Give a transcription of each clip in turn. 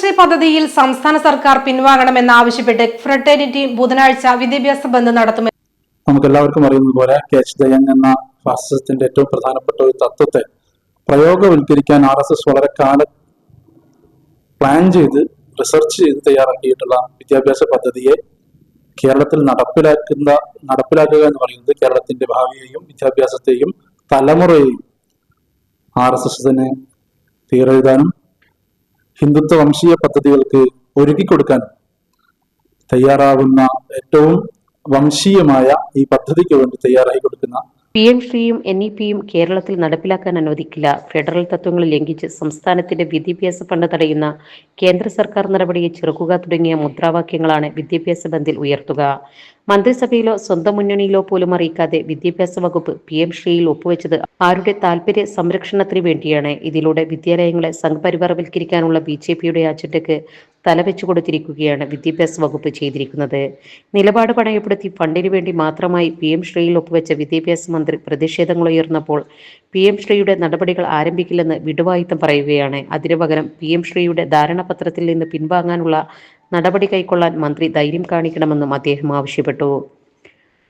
ശ്രീ പദ്ധതിയിൽ സംസ്ഥാന സർക്കാർ പിൻവാങ്ങണമെന്നാവശ്യപ്പെട്ട് ഫ്രട്ടേണിറ്റി ബുധനാഴ്ച വിദ്യാഭ്യാസ ബന്ദ് നടത്തുമെന്ന് നമുക്ക് എല്ലാവർക്കും അറിയുന്നത് പോലെ കേച്ച് ദയങ് എന്ന ഫാസിസത്തിന്റെ ഏറ്റവും പ്രധാനപ്പെട്ട ഒരു തത്വത്തെ പ്രയോഗവൽക്കരിക്കാൻ ആർ എസ് എസ് വളരെ കാലം പ്ലാൻ ചെയ്ത് റിസർച്ച് ചെയ്ത് തയ്യാറാക്കിയിട്ടുള്ള വിദ്യാഭ്യാസ പദ്ധതിയെ കേരളത്തിൽ നടപ്പിലാക്കുന്ന നടപ്പിലാക്കുക എന്ന് പറയുന്നത് കേരളത്തിന്റെ ഭാവിയെയും വിദ്യാഭ്യാസത്തെയും തലമുറയെയും ആർ എസ് എസ് തന്നെ തീരെഴുതാനും ഹിന്ദുത്വ വംശീയ പദ്ധതികൾക്ക് ഒരുക്കി കൊടുക്കാൻ തയ്യാറാവുന്ന ഏറ്റവും വംശീയമായ ഈ പദ്ധതിക്ക് വേണ്ടി തയ്യാറായി കൊടുക്കുന്ന പി എം ശ്രീയും എൻ ഇ പിയും കേരളത്തിൽ നടപ്പിലാക്കാൻ അനുവദിക്കില്ല. ഫെഡറൽ തത്വങ്ങൾ ലംഘിച്ച് സംസ്ഥാനത്തിന്റെ വിദ്യാഭ്യാസ ഫണ്ട് തടയുന്ന കേന്ദ്ര സർക്കാർ നടപടിയെ ചെറുക്കുക തുടങ്ങിയ മുദ്രാവാക്യങ്ങളാണ് വിദ്യാഭ്യാസ ബന്ദിൽ ഉയർത്തുക. മന്ത്രിസഭയിലോ സ്വന്തം മുന്നണിയിലോ പോലും അറിയിക്കാതെ വിദ്യാഭ്യാസ വകുപ്പ് പി എം ശ്രീയിൽ ഒപ്പുവെച്ചത് ആരുടെ താൽപര്യ സംരക്ഷണത്തിന് വേണ്ടിയാണ്. ഇതിലൂടെ വിദ്യാലയങ്ങളെ സംഘപരിവാരവൽക്കരിക്കാനുള്ള ബി ജെ പിയുടെ അജണ്ടയ്ക്ക് തലവെച്ചു കൊടുത്തിരിക്കുകയാണ് വിദ്യാഭ്യാസ വകുപ്പ് ചെയ്തിരിക്കുന്നത്. നിലപാട് പണയപ്പെടുത്തി ഫണ്ടിന് വേണ്ടി മാത്രമായി പി എം ശ്രീയിൽ ഒപ്പുവെച്ച വിദ്യാഭ്യാസ മന്ത്രി പ്രതിഷേധങ്ങൾ ഉയർന്നപ്പോൾ പി എം ശ്രീയുടെ നടപടികൾ ആരംഭിക്കില്ലെന്ന് വിടുവായുത്തം പറയുകയാണ്. അതിനു പകരം പി എം ശ്രീയുടെ ധാരണാപത്രത്തിൽ നിന്ന് പിൻവാങ്ങാനുള്ള നടപടി കൈക്കൊള്ളാൻ മന്ത്രി ധൈര്യം കാണിക്കണമെന്നും അദ്ദേഹം ആവശ്യപ്പെട്ടു.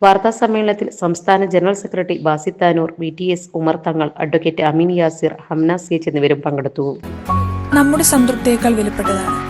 വാർത്താ സമ്മേളനത്തിൽ സംസ്ഥാന general secretary Basith Tanur V T S Umar Thangal advocate Ameen Yasir Hamna സേച്ച് എന്നിവരും പങ്കെടുത്തു. നമ്മുടെ സംതൃപ്തിയേക്കാൾ വിലപ്പെട്ടതാണ്.